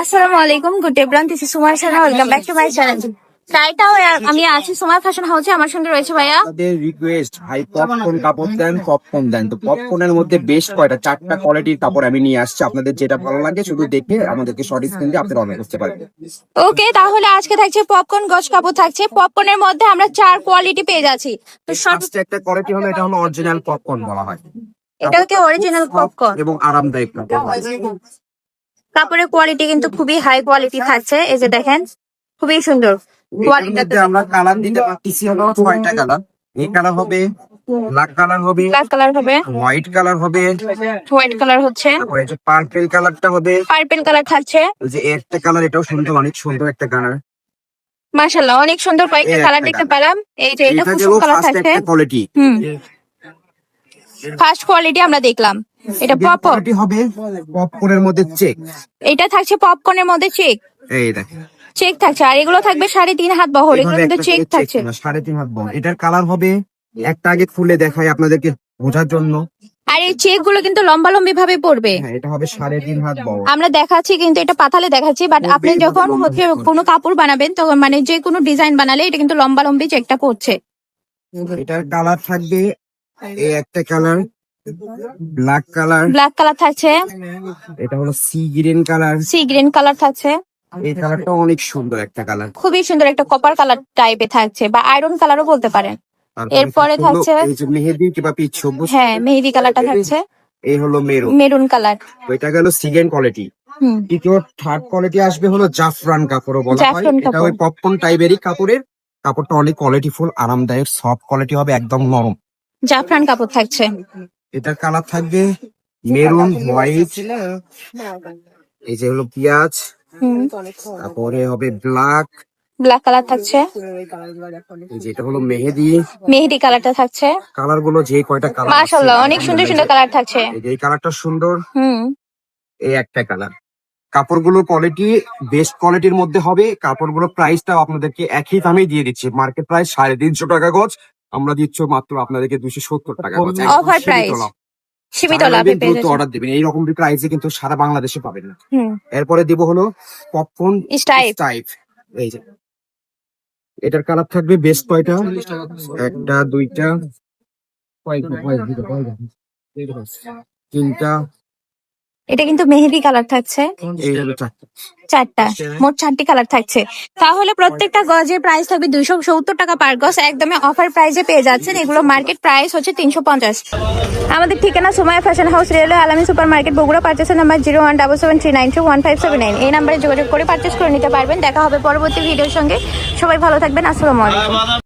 আসসালামু আলাইকুম good everyone this is Sumar Sana welcome back to my channel তাইটাও আমি আছি সুমার ফ্যাশন হাউসে আমার সঙ্গে রয়েছে ভাইয়া। আপনাদের রিকোয়েস্ট ভাই পপকর্ন কাপড় দেন পপকর্ন দেন। তো পপকর্নের মধ্যে বেশ কয়টা চারটা কোয়ালিটির কাপড় আমি নিয়ে আসছি। আপনাদের যেটা ভালো লাগে শুধু দেখে আমাদেরকে শর্ট স্ক্রিন দিয়ে আপনারা অর্ডার করতে পারবেন। ওকে তাহলে আজকে থাকছে পপকর্ন গজ কাপড় থাকছে। পপকর্নের মধ্যে আমরা চার কোয়ালিটি পেয়ে যাচ্ছি। তো সব একটা কোয়ালিটি হলো এটা হলো অরিজিনাল পপকর্ন বলা হয়। এটাকে অরিজিনাল পপকর্ন এবং আরামদায়ক হয়। কাপড়ের কোয়ালিটি কিন্তু খুবই হাই কোয়ালিটি থাকছে এই যে দেখেন খুবই সুন্দর এটার কোয়ালিটি আমরা কালার দিতে পারতেছি হলো ছয়টা কালার এই কালার হবে ব্ল্যাক কালার হবে ব্ল্যাক কালার হবে। হোয়াইট কালার হবে। হোয়াইট কালার হচ্ছে। পার্পল কালারটা হবে। পার্পল কালার থাকছে। যে একটা কালার এটাও সুন্দর অনেক সুন্দর একটা কালার মাশাআল্লাহ অনেক সুন্দর কয়েকটা কালার দেখতে পেলাম। এই যে এটা কুসুম কালার থাকছে। কোয়ালিটি হুম। ফার্স্ট কোয়ালিটি আমরা দেখলাম। এটা পপ কোয়ালিটি হবে পপকর্নের মধ্যে চেক এটা থাকছে পপকর্নের মধ্যে চেক এই দেখেন। চেক থাকছে। আর এগুলো থাকবে সাড়ে তিন হাত বহর এগুলো কিন্তু চেক থাকছে। সাড়ে তিন হাত বড় এটার কালার হবে একটা আগে খুলে দেখাই আপনাদেরকে বোঝার জন্য। আর এই চেকগুলো কিন্তু লম্বা লম্বি ভাবে পড়বে। হ্যাঁ এটা হবে সাড়ে তিন হাত বড় আমরা দেখাচ্ছি কিন্তু এটা পাতালে দেখাচ্ছি বাট আপনি যখন হচ্ছে। কোনো কাপড় বানাবেন তখন মানে যে কোনো ডিজাইন বানালে এটা কিন্তু লম্বা লম্বি চেকটা পড়ছে এটার কালার থাকবে এই একটা colour black colour black colour থাকছে। এটা হলো sea green colour sea green colour থাকছে। এই কালারটা অনেক সুন্দর একটা কালার খুবই সুন্দর একটা কপার কালার টাইপে থাকছে বা আয়রন কালারও বলতে পারেন। এরপরে থাকছে এই যে মেহেদি কিংবা পিচ সবুজ। হ্যাঁ মেহেদি কালারটা থাকছে। এই হলো মেরুন মেরুন কালার এটা গেল সেকেন্ড কোয়ালিটি দ্বিতীয় থার্ড কোয়ালিটি আসবে হলো জাফরান কাপড়ও বলা হয়। এটা ওই পপকর্ন টাইপেরই কাপড়ের। কাপড়টা অনেক কোয়ালিটিফুল আরামদায়ক সফট কোয়ালিটি হবে একদম নরম। জাফরান কাপড় থাকছে। এটার কালার থাকবে মেরুন হোয়াইট। এই যে হলো পেঁয়াজ। হুম তারপরে হবে ব্ল্যাক। ব্ল্যাক কালার থাকছে। এই যে এটা হলো মেহেদি। মেহেদি কালারটা থাকছে। কালারগুলো যে কয়টা কালার মাশাআল্লাহ অনেক সুন্দর সুন্দর কালার থাকছে। এই কালারটা সুন্দর। হুম। এই একটা কালার। কাপড়গুলো কোয়ালিটি বেস্ট কোয়ালিটির মধ্যে হবে। কাপড়গুলো প্রাইসটাও আপনাদেরকে একই দামেই দিয়ে দিচ্ছি। মার্কেট প্রাইস সাড়ে তিনশো টাকা গজ। আমরা দিচ্ছ মাত্র আপনাদেরকে দুশো সত্তর টাকা সীমিত লাভে। পেয়ে অর্ডার দিবেন। এইরকম প্রাইসে কিন্তু সারা বাংলাদেশে পাবেন না। এরপরে দিব হলো পপকর্ন টাইপ এই যে। এটার কালার থাকবে বেস্ট কয়টা? একটা দুইটা। তিনটা এটা কিন্তু মেহেদি কালার থাকছে। চারটা। চারটা। মোট চারটি কালার থাকছে। তাহলে প্রত্যেকটা গজের প্রাইস থাকবে দুইশো সত্তর টাকা পার গজ। একদমই অফার প্রাইসে পেয়ে যাচ্ছেন। এগুলো মার্কেট প্রাইস হচ্ছে তিনশো পঞ্চাশ। আমাদের ঠিকানা Somoy fashion house railway Alami super market Bogura পার্চেসের number zero one double seven three nine two one five seven nine এই নাম্বারে যোগাযোগ করে পার্চেস করে নিতে পারবেন। দেখা হবে পরবর্তী ভিডিওর সঙ্গে। সবাই ভালো থাকবেন। আসসালামু আলাইকুম।